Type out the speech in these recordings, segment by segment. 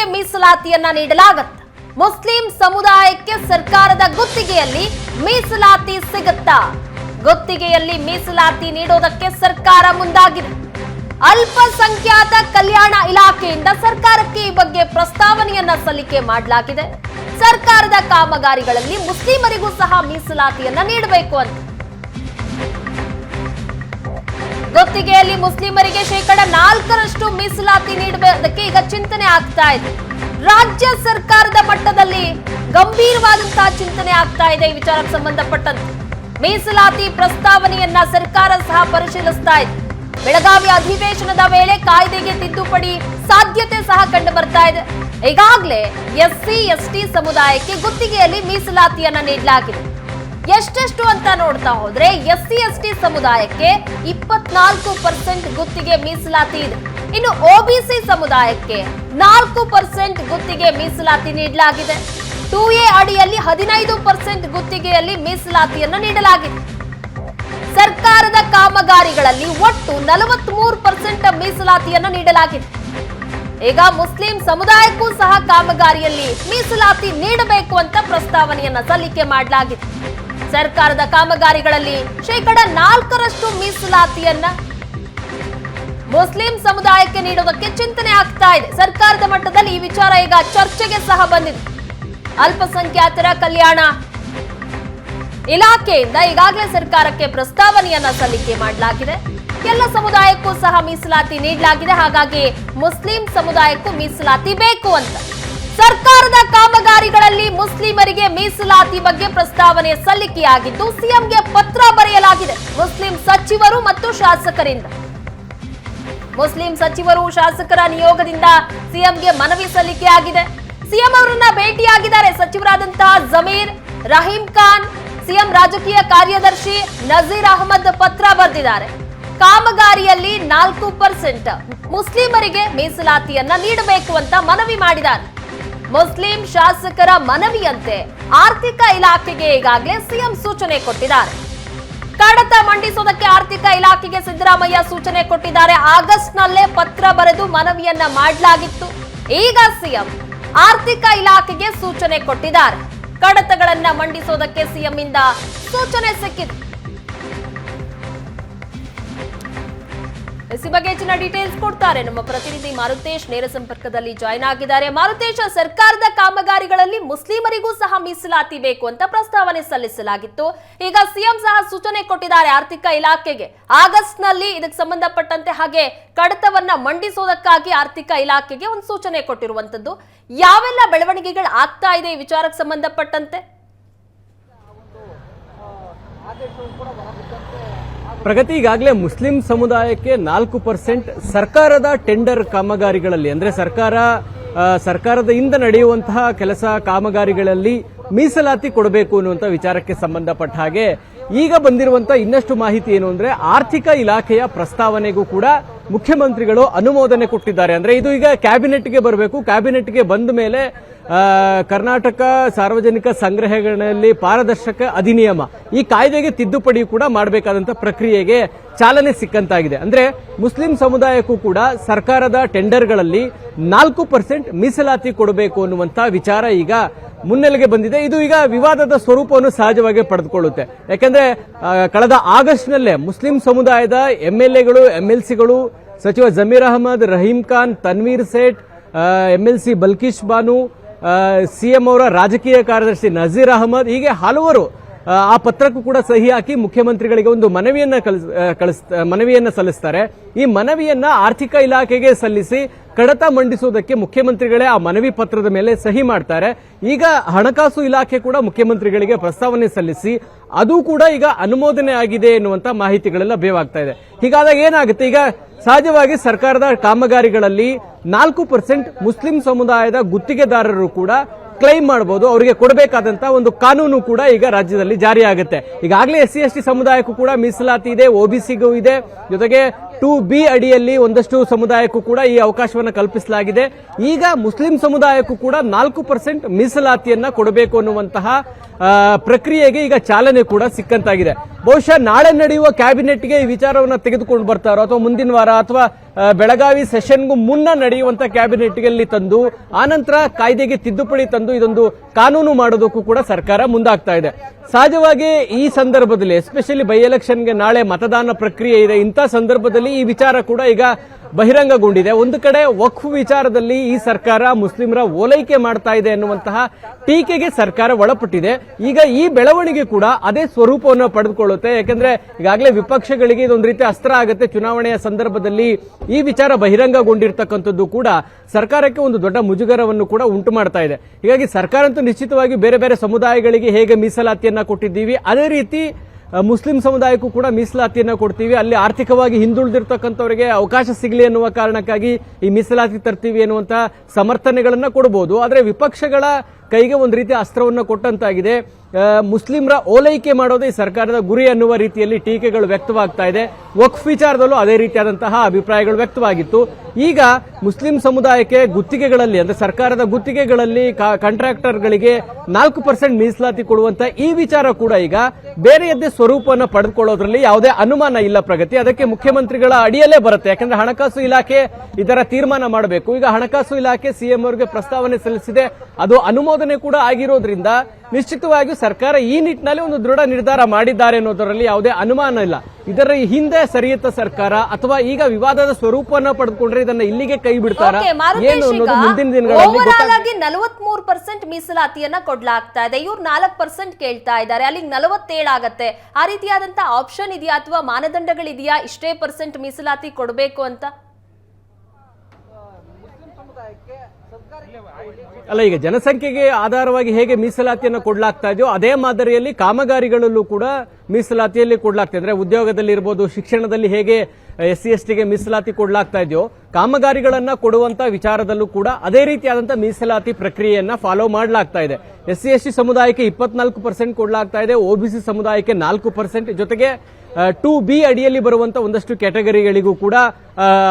ಮುಸ್ಲಿಮರಿಗೆ ಮೀಸಲಾತಿಯನ್ನ ನೀಡಲಾಗತ್ತೆ. ಮುಸ್ಲಿಂ ಸಮುದಾಯಕ್ಕೆ ಸರ್ಕಾರದ ಗುತ್ತಿಗೆಯಲ್ಲಿ ಮೀಸಲಾತಿ ಸಿಗುತ್ತಾ? ಗುತ್ತಿಗೆಯಲ್ಲಿ ಮೀಸಲಾತಿ ನೀಡೋದಕ್ಕೆ ಸರ್ಕಾರ ಮುಂದಾಗಿದೆ. ಅಲ್ಪಸಂಖ್ಯಾತ ಕಲ್ಯಾಣ ಇಲಾಖೆಯಿಂದ ಸರ್ಕಾರಕ್ಕೆ ಈ ಬಗ್ಗೆ ಪ್ರಸ್ತಾವನೆಯನ್ನ ಸಲ್ಲಿಕೆ ಮಾಡಲಾಗಿದೆ. ಸರ್ಕಾರದ ಕಾಮಗಾರಿಗಳಲ್ಲಿ ಮುಸ್ಲಿಮರಿಗೂ ಸಹ ಮೀಸಲಾತಿಯನ್ನ ನೀಡಬೇಕು ಅಂತ. ಗುತ್ತಿಗೆಯಲ್ಲಿ ಮುಸ್ಲಿಮರಿಗೆ ಶೇಕಡ ನಾಲ್ಕರಷ್ಟು ಮೀಸಲಾತಿ ನೀಡುವುದಕ್ಕೆ ಈಗ ಚಿಂತನೆ ಆಗ್ತಾ ಇದೆ. ರಾಜ್ಯ ಸರ್ಕಾರದ ಮಟ್ಟದಲ್ಲಿ ಗಂಭೀರವಾದಂತಹ ಚಿಂತನೆ ಆಗ್ತಾ ಇದೆ ಈ ವಿಚಾರಕ್ಕೆ ಸಂಬಂಧಪಟ್ಟಂತೆ. ಮೀಸಲಾತಿ ಪ್ರಸ್ತಾವನೆಯನ್ನ ಸರ್ಕಾರ ಸಹ ಪರಿಶೀಲಿಸ್ತಾ ಇದೆ. ಬೆಳಗಾವಿ ಅಧಿವೇಶನದ ವೇಳೆ ಕಾಯ್ದೆಗೆ ತಿದ್ದುಪಡಿ ಸಾಧ್ಯತೆ ಸಹ ಕಂಡು ಬರ್ತಾ ಇದೆ. ಈಗಾಗಲೇ ಎಸ್ಸಿ, ಎಸ್ಟಿ ಸಮುದಾಯಕ್ಕೆ ಗುತ್ತಿಗೆಯಲ್ಲಿ ಮೀಸಲಾತಿಯನ್ನ ನೀಡಲಾಗಿದೆ. ಎಷ್ಟೆಷ್ಟು ಅಂತ ನೋಡ್ತಾ ಹೋದ್ರೆ ಎಸ್ ಟಿ ಸಮುದಾಯಕ್ಕೆ ಇಪ್ಪತ್ನಾಲ್ಕು ಪರ್ಸೆಂಟ್ ಗುತ್ತಿಗೆ ಮೀಸಲಾತಿ ಇದೆ. ಇನ್ನು ಒಬಿಸಿ ಸಮುದಾಯಕ್ಕೆ ನಾಲ್ಕು ಪರ್ಸೆಂಟ್ ಗುತ್ತಿಗೆ ಮೀಸಲಾತಿ ನೀಡಲಾಗಿದೆ. ಟೂ ಎ ಅಡಿಯಲ್ಲಿ ಹದಿನೈದು ಪರ್ಸೆಂಟ್ ಗುತ್ತಿಗೆಯಲ್ಲಿ ಮೀಸಲಾತಿಯನ್ನು ನೀಡಲಾಗಿದೆ. ಸರ್ಕಾರದ ಕಾಮಗಾರಿಗಳಲ್ಲಿ ಒಟ್ಟು ನಲವತ್ಮೂರು ಪರ್ಸೆಂಟ್ ಮೀಸಲಾತಿಯನ್ನು ನೀಡಲಾಗಿದೆ. ಈಗ ಮುಸ್ಲಿಂ ಸಮುದಾಯಕ್ಕೂ ಸಹ ಕಾಮಗಾರಿಯಲ್ಲಿ ಮೀಸಲಾತಿ ನೀಡಬೇಕು ಅಂತ ಪ್ರಸ್ತಾವನೆಯನ್ನ ಸಲ್ಲಿಕೆ ಮಾಡಲಾಗಿದೆ. ಸರ್ಕಾರದ ಕಾಮಗಾರಿಗಳಲ್ಲಿ ಶೇಕಡ ನಾಲ್ಕರಷ್ಟು ಮೀಸಲಾತಿಯನ್ನ ಮುಸ್ಲಿಂ ಸಮುದಾಯಕ್ಕೆ ನೀಡುವುದಕ್ಕೆ ಚಿಂತನೆ ಆಗ್ತಾ ಇದೆ. ಸರ್ಕಾರದ ಮಟ್ಟದಲ್ಲಿ ಈ ವಿಚಾರ ಈಗ ಚರ್ಚೆಗೆ ಸಹ ಬಂದಿದೆ. ಅಲ್ಪಸಂಖ್ಯಾತರ ಕಲ್ಯಾಣ ಇಲಾಖೆಯಿಂದ ಈಗಾಗಲೇ ಸರ್ಕಾರಕ್ಕೆ ಪ್ರಸ್ತಾವನೆಯನ್ನ ಸಲ್ಲಿಕೆ ಮಾಡಲಾಗಿದೆ. ಎಲ್ಲ ಸಮುದಾಯಕ್ಕೂ ಸಹ ಮೀಸಲಾತಿ ನೀಡಲಾಗಿದೆ. ಹಾಗಾಗಿ ಮುಸ್ಲಿಂ ಸಮುದಾಯಕ್ಕೂ ಮೀಸಲಾತಿ ಬೇಕು ಅಂತ. ಸರ್ಕಾರದ ಕಾಮಗಾರಿಗಳಲ್ಲಿ ಮುಸ್ಲಿಮರಿಗೆ ಮೀಸಲಾತಿ ಬಗ್ಗೆ ಪ್ರಸ್ತಾವನೆ ಸಲ್ಲಿಕೆಯಾಗಿದ್ದು, ಸಿಎಂಗೆ ಪತ್ರ ಬರೆಯಲಾಗಿದೆ. ಮುಸ್ಲಿಂ ಸಚಿವರು ಮತ್ತು ಶಾಸಕರಿಂದ. ಮುಸ್ಲಿಂ ಸಚಿವರು ಶಾಸಕರ ನಿಯೋಗದಿಂದ ಸಿಎಂಗೆ ಮನವಿ ಸಲ್ಲಿಕೆಯಾಗಿದೆ. ಸಿಎಂ ಅವರನ್ನ ಭೇಟಿಯಾಗಿದ್ದಾರೆ ಸಚಿವರಾದಂತಹ ಜಮೀರ್ ರಹೀಂ ಖಾನ್. ಸಿಎಂ ರಾಜಕೀಯ ಕಾರ್ಯದರ್ಶಿ ನಜೀರ್ ಅಹಮದ್ ಪತ್ರ ಬರೆದಿದ್ದಾರೆ. ಕಾಮಗಾರಿಯಲ್ಲಿ ನಾಲ್ಕು ಪರ್ಸೆಂಟ್ ಮುಸ್ಲಿಮರಿಗೆ ಮೀಸಲಾತಿಯನ್ನ ನೀಡಬೇಕು ಅಂತ ಮನವಿ ಮಾಡಿದ್ದಾರೆ. ಮುಸ್ಲಿಂ ಶಾಸಕರ ಮನವಿಯಂತೆ ಆರ್ಥಿಕ ಇಲಾಖೆಗೆ ಈಗಾಗಲೇ ಸಿಎಂ ಸೂಚನೆ ಕೊಟ್ಟಿದ್ದಾರೆ. ಕಡತ ಮಂಡಿಸೋದಕ್ಕೆ ಆರ್ಥಿಕ ಇಲಾಖೆಗೆ ಸಿದ್ದರಾಮಯ್ಯ ಸೂಚನೆ ಕೊಟ್ಟಿದ್ದಾರೆ. ಆಗಸ್ಟ್ ನಲ್ಲೇ ಪತ್ರ ಬರೆದು ಮನವಿಯನ್ನ ಮಾಡಲಾಗಿತ್ತು. ಈಗ ಸಿಎಂ ಆರ್ಥಿಕ ಇಲಾಖೆಗೆ ಸೂಚನೆ ಕೊಟ್ಟಿದ್ದಾರೆ. ಕಡತಗಳನ್ನ ಮಂಡಿಸೋದಕ್ಕೆ ಸಿಎಂ ಇಂದ ಸೂಚನೆ ಸಿಕ್ಕಿದೆ ಈ ಬಗ್ಗೆ ಹೆಚ್ಚಿನ ಡೀಟೇಲ್ಸ್ ಕೊಡ್ತಾರೆ ನಮ್ಮ ಪ್ರತಿನಿಧಿ ಮಾರುತೇಶ್. ನೇರ ಸಂಪರ್ಕದಲ್ಲಿ ಜಾಯ್ನ್ ಆಗಿದ್ದಾರೆ. ಮಾರುತೇಶ್, ಸರ್ಕಾರದ ಕಾಮಗಾರಿಗಳಲ್ಲಿ ಮುಸ್ಲಿಮರಿಗೂ ಸಹ ಮೀಸಲಾತಿ ಬೇಕು ಅಂತ ಪ್ರಸ್ತಾವನೆ ಸಲ್ಲಿಸಲಾಗಿತ್ತು. ಈಗ ಸಿಎಂ ಸಹ ಸೂಚನೆ ಕೊಟ್ಟಿದ್ದಾರೆ ಆರ್ಥಿಕ ಇಲಾಖೆಗೆ. ಆಗಸ್ಟ್ನಲ್ಲಿ ಇದಕ್ಕೆ ಸಂಬಂಧಪಟ್ಟಂತೆ ಹಾಗೆ ಕಡತವನ್ನ ಮಂಡಿಸೋದಕ್ಕಾಗಿ ಆರ್ಥಿಕ ಇಲಾಖೆಗೆ ಒಂದು ಸೂಚನೆ ಕೊಟ್ಟಿರುವಂತದ್ದು ಯಾವೆಲ್ಲ ಬೆಳವಣಿಗೆಗಳು ಆಗ್ತಾ ಇದೆ ಈ ವಿಚಾರಕ್ಕೆ ಸಂಬಂಧಪಟ್ಟಂತೆ? ಪ್ರಗತಿ ಈಗಾಗಲೇ ಮುಸ್ಲಿಂ ಸಮುದಾಯಕ್ಕೆ ನಾಲ್ಕು ಪರ್ಸೆಂಟ್ ಸರ್ಕಾರದ ಟೆಂಡರ್ ಕಾಮಗಾರಿಗಳಲ್ಲಿ, ಅಂದ್ರೆ ಸರ್ಕಾರ ಸರ್ಕಾರದ ಇಂದ ನಡೆಯುವಂತಹ ಕೆಲಸ ಕಾಮಗಾರಿಗಳಲ್ಲಿ ಮೀಸಲಾತಿ ಕೊಡಬೇಕು ಅನ್ನುವಂಥ ವಿಚಾರಕ್ಕೆ ಸಂಬಂಧಪಟ್ಟ ಹಾಗೆ ಈಗ ಬಂದಿರುವಂತಹ ಇನ್ನಷ್ಟು ಮಾಹಿತಿ ಏನು ಅಂದ್ರೆ ಆರ್ಥಿಕ ಇಲಾಖೆಯ ಪ್ರಸ್ತಾವನೆಗೂ ಕೂಡ ಮುಖ್ಯಮಂತ್ರಿಗಳು ಅನುಮೋದನೆ ಕೊಟ್ಟಿದ್ದಾರೆ. ಅಂದ್ರೆ ಇದು ಈಗ ಕ್ಯಾಬಿನೆಟ್ಗೆ ಬರಬೇಕು. ಕ್ಯಾಬಿನೆಟ್ಗೆ ಬಂದ ಮೇಲೆ ಕರ್ನಾಟಕ ಸಾರ್ವಜನಿಕ ಸಂಗ್ರಹಗಳಲ್ಲಿ ಪಾರದರ್ಶಕ ಅಧಿನಿಯಮ ಈ ಕಾಯ್ದೆಗೆ ತಿದ್ದುಪಡಿ ಕೂಡ ಮಾಡಬೇಕಾದಂತ ಪ್ರಕ್ರಿಯೆಗೆ ಚಾಲನೆ ಸಿಕ್ಕಂತಾಗಿದೆ. ಅಂದ್ರೆ ಮುಸ್ಲಿಂ ಸಮುದಾಯಕ್ಕೂ ಕೂಡ ಸರ್ಕಾರದ ಟೆಂಡರ್ಗಳಲ್ಲಿ ನಾಲ್ಕು ಪರ್ಸೆಂಟ್ ಮೀಸಲಾತಿ ಕೊಡಬೇಕು ಅನ್ನುವಂತ ವಿಚಾರ ಈಗ ಮುನ್ನೆಲೆಗೆ ಬಂದಿದೆ. ಇದು ಈಗ ವಿವಾದದ ಸ್ವರೂಪವನ್ನು ಸಹಜವಾಗಿ ಪಡೆದುಕೊಳ್ಳುತ್ತೆ. ಯಾಕೆಂದ್ರೆ ಕಳೆದ ಆಗಸ್ಟ್ನಲ್ಲೇ ಮುಸ್ಲಿಂ ಸಮುದಾಯದ ಎಂಎಲ್ಎಗಳು, ಎಂಎಲ್ಸಿಗಳು ಸಚಿವ ಜಮೀರ್ ಅಹಮದ್, ರಹೀಂ ಖಾನ್, ತನ್ವೀರ್ ಸೇಠ್ ಎಂಎಲ್ಸಿ ಬಲ್ಕೀಶ್ ಬಾನು ಸಿಎಂ ಅವರ ರಾಜಕೀಯ ಕಾರ್ಯದರ್ಶಿ ನಜೀರ್ ಅಹಮದ್ ಹೀಗೆ ಹಲವರು ಆ, ಪತ್ರಕ್ಕೂ ಕೂಡ ಸಹಿ ಹಾಕಿ ಮುಖ್ಯಮಂತ್ರಿಗಳಿಗೆ ಒಂದು ಮನವಿಯನ್ನ ಕಳಿಸ್ ಕಳಿಸ್ ಮನವಿಯನ್ನ ಸಲ್ಲಿಸ್ತಾರೆ. ಈ ಮನವಿಯನ್ನ ಆರ್ಥಿಕ ಇಲಾಖೆಗೆ ಸಲ್ಲಿಸಿ ಕಡತ ಮಂಡಿಸುವುದಕ್ಕೆ ಮುಖ್ಯಮಂತ್ರಿಗಳೇ ಆ ಮನವಿ ಪತ್ರದ ಮೇಲೆ ಸಹಿ ಮಾಡ್ತಾರೆ. ಈಗ ಹಣಕಾಸು ಇಲಾಖೆ ಕೂಡ ಮುಖ್ಯಮಂತ್ರಿಗಳಿಗೆ ಪ್ರಸ್ತಾವನೆ ಸಲ್ಲಿಸಿ, ಅದು ಕೂಡ ಈಗ ಅನುಮೋದನೆ ಆಗಿದೆ ಎನ್ನುವಂತ ಮಾಹಿತಿಗಳೆಲ್ಲ ಬೇವಾಗ್ತಾ ಇದೆ. ಹೀಗಾದಾಗ ಏನಾಗುತ್ತೆ? ಈಗ ಸಹಜವಾಗಿ ಸರ್ಕಾರದ ಕಾಮಗಾರಿಗಳಲ್ಲಿ ನಾಲ್ಕು ಪರ್ಸೆಂಟ್ ಮುಸ್ಲಿಂ ಸಮುದಾಯದ ಗುತ್ತಿಗೆದಾರರು ಕೂಡ ಕ್ಲೈಮ್ ಮಾಡಬಹುದು ಅವರಿಗೆ ಕೊಡಬೇಕಾದಂತ ಒಂದು ಕಾನೂನು ಕೂಡ ಈಗ ರಾಜ್ಯದಲ್ಲಿ ಜಾರಿಯಾಗುತ್ತೆ. ಈಗಾಗಲೇ ಎಸ್ ಸಿ ಎಸ್ ಟಿ ಸಮುದಾಯಕ್ಕೂ ಕೂಡ ಮೀಸಲಾತಿ ಇದೆ ಒಬಿಸಿಗೂ ಇದೆ. ಜೊತೆಗೆ ಟು ಬಿ ಅಡಿಯಲ್ಲಿ ಒಂದಷ್ಟು ಸಮುದಾಯಕ್ಕೂ ಕೂಡ ಈ ಅವಕಾಶವನ್ನು ಕಲ್ಪಿಸಲಾಗಿದೆ. ಈಗ ಮುಸ್ಲಿಂ ಸಮುದಾಯಕ್ಕೂ ಕೂಡ ನಾಲ್ಕು ಪರ್ಸೆಂಟ್ ಮೀಸಲಾತಿಯನ್ನ ಕೊಡಬೇಕು ಅನ್ನುವಂತಹ ಪ್ರಕ್ರಿಯೆಗೆ ಈಗ ಚಾಲನೆ ಕೂಡ ಸಿಕ್ಕಂತಾಗಿದೆ. ಬಹುಶಃ ನಾಳೆ ನಡೆಯುವ ಕ್ಯಾಬಿನೆಟ್ಗೆ ಈ ವಿಚಾರವನ್ನು ತೆಗೆದುಕೊಂಡು ಬರ್ತಾರೋ, ಅಥವಾ ಮುಂದಿನ ವಾರ, ಅಥವಾ ಬೆಳಗಾವಿ ಸೆಷನ್ಗೂ ಮುನ್ನ ನಡೆಯುವಂತಹ ಕ್ಯಾಬಿನೆಟ್ಗಳಲ್ಲಿ ತಂದು ಆನಂತರ ಕಾಯ್ದೆಗೆ ತಿದ್ದುಪಡಿ ತಂದು ಇದೊಂದು ಕಾನೂನು ಮಾಡೋದಕ್ಕೂ ಕೂಡ ಸರ್ಕಾರ ಮುಂದಾಗ್ತಾ ಇದೆ. ಸಹಜವಾಗಿ ಈ ಸಂದರ್ಭದಲ್ಲಿ ಎಸ್ಪೆಷಲಿ ಬೈ ಎಲೆಕ್ಷನ್ಗೆ ನಾಳೆ ಮತದಾನ ಪ್ರಕ್ರಿಯೆ ಇದೆ, ಇಂಥ ಸಂದರ್ಭದಲ್ಲಿ ಈ ವಿಚಾರ ಕೂಡ ಈಗ ಬಹಿರಂಗಗೊಂಡಿದೆ. ಒಂದು ಕಡೆ ವಕ್ಫ್ ವಿಚಾರದಲ್ಲಿ ಈ ಸರ್ಕಾರ ಮುಸ್ಲಿಮರ ಓಲೈಕೆ ಮಾಡ್ತಾ ಇದೆ ಎನ್ನುವಂತಹ ಟೀಕೆಗೆ ಸರ್ಕಾರ ಒಳಪಟ್ಟಿದೆ. ಈಗ ಈ ಬೆಳವಣಿಗೆ ಕೂಡ ಅದೇ ಸ್ವರೂಪವನ್ನು ಪಡೆದುಕೊಳ್ಳುತ್ತೆ. ಯಾಕಂದ್ರೆ ಈಗಾಗಲೇ ವಿಪಕ್ಷಗಳಿಗೆ ಇದೊಂದು ರೀತಿ ಅಸ್ತ್ರ ಆಗುತ್ತೆ. ಚುನಾವಣೆಯ ಸಂದರ್ಭದಲ್ಲಿ ಈ ವಿಚಾರ ಬಹಿರಂಗಗೊಂಡಿರ್ತಕ್ಕಂಥದ್ದು ಕೂಡ ಸರ್ಕಾರಕ್ಕೆ ಒಂದು ದೊಡ್ಡ ಮುಜುಗರವನ್ನು ಕೂಡ ಉಂಟು ಮಾಡ್ತಾ ಇದೆ. ಹೀಗಾಗಿ ಸರ್ಕಾರ ಅಂತೂ ನಿಶ್ಚಿತವಾಗಿ ಬೇರೆ ಬೇರೆ ಸಮುದಾಯಗಳಿಗೆ ಹೇಗೆ ಮೀಸಲಾತಿಯನ್ನ ಕೊಟ್ಟಿದ್ದೀವಿ, ಅದೇ ರೀತಿ ಮುಸ್ಲಿಂ ಸಮುದಾಯಕ್ಕೂ ಕೂಡ ಮೀಸಲಾತಿಯನ್ನು ಕೊಡ್ತೀವಿ. ಅಲ್ಲಿ ಆರ್ಥಿಕವಾಗಿ ಹಿಂದುಳಿದಿರ್ತಕ್ಕಂಥವರಿಗೆ ಅವಕಾಶ ಸಿಗಲಿ ಎನ್ನುವ ಕಾರಣಕ್ಕಾಗಿ ಈ ಮೀಸಲಾತಿ ತರ್ತೀವಿ ಅನ್ನುವಂತ ಸಮರ್ಥನೆಗಳನ್ನು ಕೊಡಬಹುದು ಆದರೆ ವಿಪಕ್ಷಗಳ ಕೈಗೆ ಒಂದು ರೀತಿಯ ಅಸ್ತ್ರವನ್ನು ಕೊಟ್ಟಂತಾಗಿದೆ. ಮುಸ್ಲಿಮರ ಓಲೈಕೆ ಮಾಡೋದೇ ಸರ್ಕಾರದ ಗುರಿ ಅನ್ನುವ ರೀತಿಯಲ್ಲಿ ಟೀಕೆಗಳು ವ್ಯಕ್ತವಾಗ್ತಾ ಇದೆ. ವಕ್ಫ್ ವಿಚಾರದಲ್ಲೂ ಅದೇ ರೀತಿಯಾದಂತಹ ಅಭಿಪ್ರಾಯಗಳು ವ್ಯಕ್ತವಾಗಿತ್ತು. ಈಗ ಮುಸ್ಲಿಂ ಸಮುದಾಯಕ್ಕೆ ಗುತ್ತಿಗೆಗಳಲ್ಲಿ, ಅಂದ್ರೆ ಸರ್ಕಾರದ ಗುತ್ತಿಗೆಗಳಲ್ಲಿ ಕಾಂಟ್ರಾಕ್ಟರ್ಗಳಿಗೆ ನಾಲ್ಕು ಪರ್ಸೆಂಟ್ ಮೀಸಲಾತಿ ಕೊಡುವಂತ ಈ ವಿಚಾರ ಕೂಡ ಈಗ ಬೇರೆಯದ್ದೇ ಸ್ವರೂಪವನ್ನು ಪಡೆದುಕೊಳ್ಳೋದ್ರಲ್ಲಿ ಯಾವುದೇ ಅನುಮಾನ ಇಲ್ಲ ಪ್ರಗತಿ. ಅದಕ್ಕೆ ಮುಖ್ಯಮಂತ್ರಿಗಳ ಅಡಿಯಲ್ಲೇ ಬರುತ್ತೆ. ಯಾಕಂದ್ರೆ ಹಣಕಾಸು ಇಲಾಖೆ ಇದರ ತೀರ್ಮಾನ ಮಾಡಬೇಕು. ಈಗ ಹಣಕಾಸು ಇಲಾಖೆ ಸಿಎಂ ಅವರಿಗೆ ಪ್ರಸ್ತಾವನೆ ಸಲ್ಲಿಸಿದೆ. ಅದು ಅನುಮೋದನೆ ಕೂಡ ಆಗಿರೋದ್ರಿಂದ ನಿಶ್ಚಿತವಾಗಿಯೂ ಸರ್ಕಾರ ಈ ನಿಟ್ಟಿನಲ್ಲಿ ಒಂದು ದೃಢ ನಿರ್ಧಾರ ಮಾಡಿದ್ದಾರೆ ಅನ್ನೋದರಲ್ಲಿ ಯಾವುದೇ ಅನುಮಾನ ಇಲ್ಲ. ಇದರ ಹಿಂದೆ ಸರಿಯುತ್ತ ಸರ್ಕಾರ ಅಥವಾ ಈಗ ವಿವಾದದ ಸ್ವರೂಪವನ್ನು ಪಡೆದುಕೊಂಡ್ರೆ ಇದನ್ನ ಇಲ್ಲಿಗೆ ಕೈ ಬಿಡ್ತಾರ? ಏನು ಅನ್ನೋದು ಮುಂದಿನ ದಿನಗಳಲ್ಲಿ ನಲವತ್ಮೂರು ಪರ್ಸೆಂಟ್ ಮೀಸಲಾತಿಯನ್ನ ಕೊಡ್ಲಾಗ್ತಾ ಇದೆ. ಇವ್ರು ನಾಲ್ಕು ಪರ್ಸೆಂಟ್ ಕೇಳ್ತಾ ಇದ್ದಾರೆ. ಅಲ್ಲಿ ನಲವತ್ತೇಳು ಆಗತ್ತೆ ಆ ರೀತಿಯಾದಂತ ಆಪ್ಷನ್ ಇದೆಯಾ ಅಥವಾ ಮಾನದಂಡಗಳಿದೆಯಾ? ಇಷ್ಟೇ ಪರ್ಸೆಂಟ್ ಮೀಸಲಾತಿ ಕೊಡಬೇಕು ಅಂತ? ಅಲ್ಲ, ಈಗ ಜನಸಂಖ್ಯೆಗೆ ಆಧಾರವಾಗಿ ಹೇಗೆ ಮೀಸಲಾತಿಯನ್ನು ಕೊಡಲಾಗ್ತಾ ಇದೆಯೋ ಅದೇ ಮಾದರಿಯಲ್ಲಿ ಕಾಮಗಾರಿಗಳಲ್ಲೂ ಕೂಡ ಮೀಸಲಾತಿಯಲ್ಲಿ ಕೊಡಲಾಗ್ತಾ ಅಂದ್ರೆ ಉದ್ಯೋಗದಲ್ಲಿ ಇರ್ಬೋದು, ಶಿಕ್ಷಣದಲ್ಲಿ ಹೇಗೆ ಎಸ್ ಸಿ ಎಸ್ ಟಿಗೆ ಮೀಸಲಾತಿ ಕೊಡಲಾಗ್ತಾ ಇದೆಯೋ ಕಾಮಗಾರಿಗಳನ್ನ ಕೊಡುವಂತ ವಿಚಾರದಲ್ಲೂ ಕೂಡ ಅದೇ ರೀತಿಯಾದಂತಹ ಮೀಸಲಾತಿ ಪ್ರಕ್ರಿಯೆಯನ್ನ ಫಾಲೋ ಮಾಡಲಾಗ್ತಾ ಇದೆ. ಎಸ್ ಸಿ ಎಸ್ ಟಿ ಸಮುದಾಯಕ್ಕೆ ಇಪ್ಪತ್ನಾಲ್ಕು ಪರ್ಸೆಂಟ್ ಕೊಡಲಾಗ್ತಾ ಇದೆ ಒಬಿಸಿ ಸಮುದಾಯಕ್ಕೆ ನಾಲ್ಕು ಪರ್ಸೆಂಟ್ ಜೊತೆಗೆ ಟು ಬಿ ಅಡಿಯಲ್ಲಿ ಬರುವಂತ ಒಂದಷ್ಟು ಕ್ಯಾಟಗರಿಗಳಿಗೂ ಕೂಡ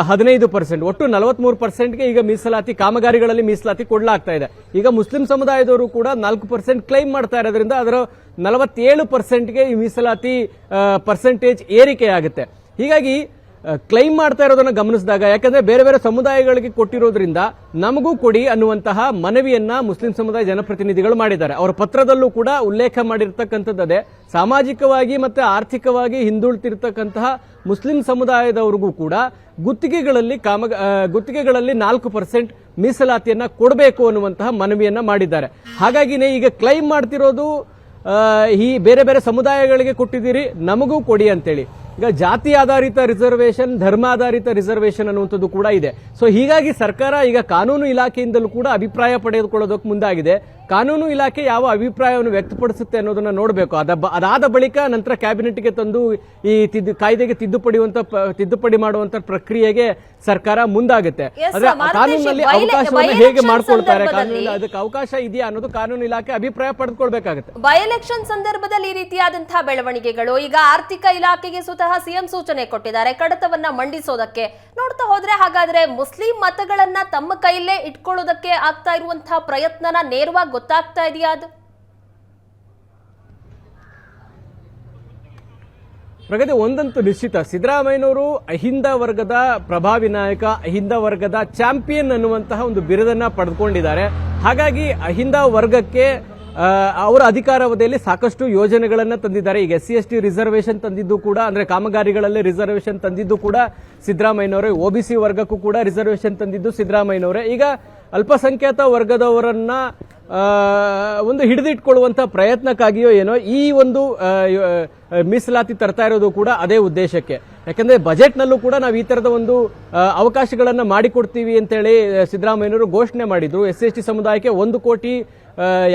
ಹದಿನೈದು ಪರ್ಸೆಂಟ್ ಒಟ್ಟು ನಲವತ್ಮೂರು ಪರ್ಸೆಂಟ್ಗೆ ಈಗ ಮೀಸಲಾತಿ, ಕಾಮಗಾರಿಗಳಲ್ಲಿ ಮೀಸಲಾತಿ ಕೊಡಲಾಗ್ತಾ ಇದೆ. ಈಗ ಮುಸ್ಲಿಂ ಸಮುದಾಯದವರು ಕೂಡ ನಾಲ್ಕು ಪರ್ಸೆಂಟ್ ಕ್ಲೈಮ್ ಮಾಡ್ತಾ ಇರೋದ್ರಿಂದ ಅದರ ನಲವತ್ತೇಳು ಪರ್ಸೆಂಟ್ಗೆ ಈ ಮೀಸಲಾತಿ ಪರ್ಸೆಂಟೇಜ್ ಏರಿಕೆಯಾಗುತ್ತೆ. ಹೀಗಾಗಿ ಕ್ಲೈಮ್ ಮಾಡ್ತಾ ಇರೋದನ್ನ ಗಮನಿಸಿದಾಗ, ಯಾಕಂದ್ರೆ ಬೇರೆ ಬೇರೆ ಸಮುದಾಯಗಳಿಗೆ ಕೊಟ್ಟಿರೋದ್ರಿಂದ ನಮಗೂ ಕೊಡಿ ಅನ್ನುವಂತಹ ಮನವಿಯನ್ನ ಮುಸ್ಲಿಂ ಸಮುದಾಯ ಜನಪ್ರತಿನಿಧಿಗಳು ಮಾಡಿದ್ದಾರೆ. ಅವರ ಪತ್ರದಲ್ಲೂ ಕೂಡ ಉಲ್ಲೇಖ ಮಾಡಿರ್ತಕ್ಕಂಥದ್ದೇ ಸಾಮಾಜಿಕವಾಗಿ ಮತ್ತೆ ಆರ್ಥಿಕವಾಗಿ ಹಿಂದುಳಿತಿರ್ತಕ್ಕಂತಹ ಮುಸ್ಲಿಂ ಸಮುದಾಯದವರಿಗೂ ಕೂಡ ಗುತ್ತಿಗೆಗಳಲ್ಲಿ ಕಾಮ ಗುತ್ತಿಗೆಗಳಲ್ಲಿ ನಾಲ್ಕು ಪರ್ಸೆಂಟ್ ಮೀಸಲಾತಿಯನ್ನ ಕೊಡಬೇಕು ಅನ್ನುವಂತಹ ಮನವಿಯನ್ನ ಮಾಡಿದ್ದಾರೆ. ಹಾಗಾಗಿನೇ ಈಗ ಕ್ಲೈಮ್ ಮಾಡ್ತಿರೋದು ಈ ಬೇರೆ ಬೇರೆ ಸಮುದಾಯಗಳಿಗೆ ಕೊಟ್ಟಿದ್ದೀರಿ, ನಮಗೂ ಕೊಡಿ ಅಂತೇಳಿ. ಈಗ ಜಾತಿ ಆಧಾರಿತ ರಿಸರ್ವೇಶನ್ ಧರ್ಮಾಧಾರಿತ ರಿಸರ್ವೇಶನ್ ಅನ್ನುವಂಥದ್ದು ಕೂಡ ಇದೆ. ಸೊ ಹೀಗಾಗಿ ಸರ್ಕಾರ ಈಗ ಕಾನೂನು ಇಲಾಖೆಯಿಂದಲೂ ಕೂಡ ಅಭಿಪ್ರಾಯ ಪಡೆದುಕೊಳ್ಳೋದಕ್ಕೆ ಮುಂದಾಗಿದೆ. ಕಾನೂನು ಇಲಾಖೆ ಯಾವ ಅಭಿಪ್ರಾಯವನ್ನು ವ್ಯಕ್ತಪಡಿಸುತ್ತೆ ಅನ್ನೋದನ್ನ ನೋಡಬೇಕು. ಅದ ಅದಾದ ಬಳಿಕ ನಂತರ ಕ್ಯಾಬಿನೆಟ್ಗೆ ತಂದು ಈ ತಿದ್ದು ಕಾಯ್ದೆಗೆ ತಿದ್ದುಪಡಿಯುವಂತ ತಿದ್ದುಪಡಿ ಮಾಡುವಂತ ಪ್ರಕ್ರಿಯೆಗೆ ಸರ್ಕಾರ ಮುಂದಾಗುತ್ತೆ. ಆದ್ರೆ ಕಾನೂನಲ್ಲಿ ಅವಕಾಶವನ್ನು ಹೇಗೆ ಮಾಡ್ಕೊಳ್ತಾರೆ ಅದಕ್ಕೆ ಅವಕಾಶ ಇದೆಯಾ ಅನ್ನೋದು ಕಾನೂನು ಇಲಾಖೆ ಅಭಿಪ್ರಾಯ ಪಡೆದುಕೊಳ್ಬೇಕಾಗುತ್ತೆ. ಬೈ ಎಲೆಕ್ಷನ್ ಸಂದರ್ಭದಲ್ಲಿ ಈ ರೀತಿಯಾದಂತಹ ಬೆಳವಣಿಗೆಗಳು. ಈಗ ಆರ್ಥಿಕ ಇಲಾಖೆಗೆ ಸ್ವತಃ ಸಿಎಂ ಸೂಚನೆ ಕೊಟ್ಟಿದ್ದಾರೆ. ಕಡತವನ್ನ ಮಂಡಿಸೋದಕ್ಕೆ. ನೋಡ್ತಾ ಹೋದ್ರೆ ಹಾಗಾದ್ರೆ ಮುಸ್ಲಿಂ ಮತಗಳನ್ನ ತಮ್ಮ ಕೈಯಲ್ಲೇ ಇಟ್ಕೊಳ್ಳೋದಕ್ಕೆ ಆಗ್ತಾ ಇರುವಂತಹ ಪ್ರಯತ್ನನ ನೇರವಾಗಿ ಗೊತ್ತಾಗ್ತಾ ಇದೆಯಾ ಅದು? ಪ್ರಗತಿ ಒಂದಂತೂ ನಿಶ್ಚಿತ. ಸಿದ್ದರಾಮಯ್ಯನವರು ಅಹಿಂದ ವರ್ಗದ ಪ್ರಭಾವಿ ನಾಯಕ, ಅಹಿಂದ ವರ್ಗದ ಚಾಂಪಿಯನ್ ಅನ್ನುವಂತಹ ಒಂದು ಬಿರುದನ್ನ ಪಡೆದುಕೊಂಡಿದ್ದಾರೆ. ಹಾಗಾಗಿ ಅಹಿಂದ ವರ್ಗಕ್ಕೆ ಅವರ ಅಧಿಕಾರಾವಧಿಯಲ್ಲಿ ಸಾಕಷ್ಟು ಯೋಜನೆಗಳನ್ನು ತಂದಿದ್ದಾರೆ. ಈಗ S C S T reservation ತಂದಿದ್ದು ಕೂಡ, ಅಂದ್ರೆ ಕಾಮಗಾರಿಗಳಲ್ಲಿ ರಿಸರ್ವೇಷನ್ ತಂದಿದ್ದು ಕೂಡ ಸಿದ್ದರಾಮಯ್ಯನವರೇ. ಸಿ ವರ್ಗಕ್ಕೂ ಕೂಡ ರಿಸರ್ವೇಷನ್ ತಂದಿದ್ದು ಸಿದ್ದರಾಮಯ್ಯನವರೇ. ಈಗ ಅಲ್ಪಸಂಖ್ಯಾತ ವರ್ಗದವರನ್ನ ಒಂದು ಹಿಡಿದಿಟ್ಕೊಳ್ಳುವಂಥ ಪ್ರಯತ್ನಕ್ಕಾಗಿಯೋ ಏನೋ ಈ ಒಂದು ಮೀಸಲಾತಿ ತರ್ತಾ ಇರೋದು ಕೂಡ ಅದೇ ಉದ್ದೇಶಕ್ಕೆ. ಯಾಕಂದ್ರೆ ಬಜೆಟ್ನಲ್ಲೂ ಕೂಡ ನಾವು ಈ ತರದ ಒಂದು ಅವಕಾಶಗಳನ್ನು ಮಾಡಿಕೊಡ್ತೀವಿ ಅಂತೇಳಿ ಸಿದ್ದರಾಮಯ್ಯನವರು ಘೋಷಣೆ ಮಾಡಿದ್ರು. ಎಸ್ ಎಸ್ ಟಿ ಸಮುದಾಯಕ್ಕೆ ಒಂದು ಕೋಟಿ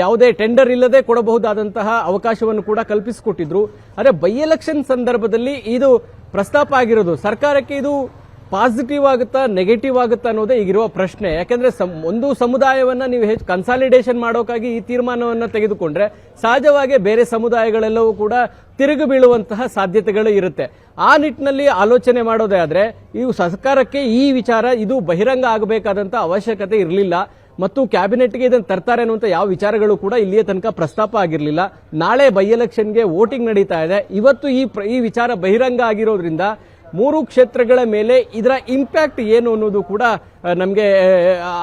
ಯಾವುದೇ ಟೆಂಡರ್ ಇಲ್ಲದೆ ಕೊಡಬಹುದಾದಂತಹ ಅವಕಾಶವನ್ನು ಕೂಡ ಕಲ್ಪಿಸಿಕೊಟ್ಟಿದ್ರು. ಆದರೆ ಬೈ ಎಲೆಕ್ಷನ್ ಸಂದರ್ಭದಲ್ಲಿ ಇದು ಪ್ರಸ್ತಾಪ ಆಗಿರೋದು. ಸರ್ಕಾರಕ್ಕೆ ಇದು ಪಾಸಿಟಿವ್ ಆಗುತ್ತಾ, ನೆಗೆಟಿವ್ ಆಗುತ್ತಾ ಅನ್ನೋದೇ ಈಗಿರುವ ಪ್ರಶ್ನೆ. ಯಾಕಂದ್ರೆ ಒಂದು ಸಮುದಾಯವನ್ನ ನೀವು ಹೆಚ್ಚು ಕನ್ಸಾಲಿಡೇಷನ್ ಮಾಡೋಕ್ಕಾಗಿ ಈ ತೀರ್ಮಾನವನ್ನ ತೆಗೆದುಕೊಂಡ್ರೆ ಸಹಜವಾಗಿ ಬೇರೆ ಸಮುದಾಯಗಳೆಲ್ಲವೂ ಕೂಡ ತಿರುಗಿ ಬೀಳುವಂತಹ ಸಾಧ್ಯತೆಗಳು ಇರುತ್ತೆ. ಆ ನಿಟ್ಟಿನಲ್ಲಿ ಆಲೋಚನೆ ಮಾಡೋದೇ ಆದ್ರೆ, ಇವು ಸರ್ಕಾರಕ್ಕೆ ಈ ವಿಚಾರ, ಇದು ಬಹಿರಂಗ ಆಗಬೇಕಾದಂತ ಅವಶ್ಯಕತೆ ಇರಲಿಲ್ಲ. ಮತ್ತು ಕ್ಯಾಬಿನೆಟ್ಗೆ ಇದನ್ನು ತರ್ತಾರೆ ಅನ್ನುವಂಥ ಯಾವ ವಿಚಾರಗಳು ಕೂಡ ಇಲ್ಲಿಯ ತನಕ ಪ್ರಸ್ತಾಪ ಆಗಿರಲಿಲ್ಲ. ನಾಳೆ ಬೈ ಎಲೆಕ್ಷನ್ಗೆ ವೋಟಿಂಗ್ ನಡೀತಾ ಇದೆ. ಇವತ್ತು ಈ ಈ ವಿಚಾರ ಬಹಿರಂಗ ಆಗಿರೋದ್ರಿಂದ ಮೂರು ಕ್ಷೇತ್ರಗಳ ಮೇಲೆ ಇದರ ಇಂಪ್ಯಾಕ್ಟ್ ಏನು ಅನ್ನೋದು ಕೂಡ ನಮಗೆ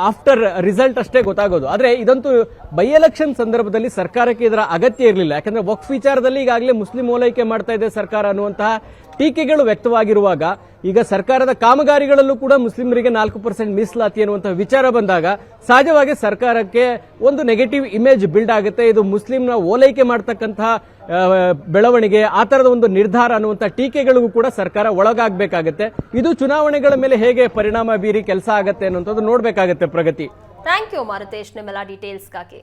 ಆಫ್ಟರ್ ರಿಸಲ್ಟ್ ಅಷ್ಟೇ ಗೊತ್ತಾಗೋದು. ಆದರೆ ಇದಂತೂ ಬೈ ಎಲೆಕ್ಷನ್ ಸಂದರ್ಭದಲ್ಲಿ ಸರ್ಕಾರಕ್ಕೆ ಇದರ ಅಗತ್ಯ ಇರಲಿಲ್ಲ. ಯಾಕಂದ್ರೆ ವಕ್ಫ್ ವಿಚಾರದಲ್ಲಿ ಈಗಾಗಲೇ ಮುಸ್ಲಿಂ ಓಲೈಕೆ ಮಾಡ್ತಾ ಇದೆ ಸರ್ಕಾರ ಅನ್ನುವಂತಹ ಟೀಕೆಗಳು ವ್ಯಕ್ತವಾಗಿರುವಾಗ ಈಗ ಸರ್ಕಾರದ ಕಾಮಗಾರಿಗಳಲ್ಲೂ ಕೂಡ ಮುಸ್ಲಿಮರಿಗೆ ನಾಲ್ಕು ಪರ್ಸೆಂಟ್ ಮೀಸಲಾತಿ ಅನ್ನುವಂತಹ ವಿಚಾರ ಬಂದಾಗ ಸಹಜವಾಗಿ ಸರ್ಕಾರಕ್ಕೆ ಒಂದು ನೆಗೆಟಿವ್ ಇಮೇಜ್ ಬಿಲ್ಡ್ ಆಗುತ್ತೆ. ಇದು ಮುಸ್ಲಿಂನ ಓಲೈಕೆ ಮಾಡ್ತಕ್ಕಂತಹ ಬೆಳವಣಿಗೆ, ಆ ತರದ ಒಂದು ನಿರ್ಧಾರ ಅನ್ನುವಂಥ ಟೀಕೆಗಳಿಗೂ ಕೂಡ ಸರ್ಕಾರ ಒಳಗಾಗಬೇಕಾಗತ್ತೆ. ಇದು ಚುನಾವಣೆಗಳ ಮೇಲೆ ಹೇಗೆ ಪರಿಣಾಮ ಬೀರಿ ಕೆಲಸ ಆಗತ್ತೆ ಅನ್ನುವಂಥದ್ದು ನೋಡ್ಬೇಕಾಗತ್ತೆ ಪ್ರಗತಿ. Thank you Marutesh. ನಿಮ್ಮೆಲ್ಲ ಡೀಟೇಲ್ಸ್ಗಾಗಿ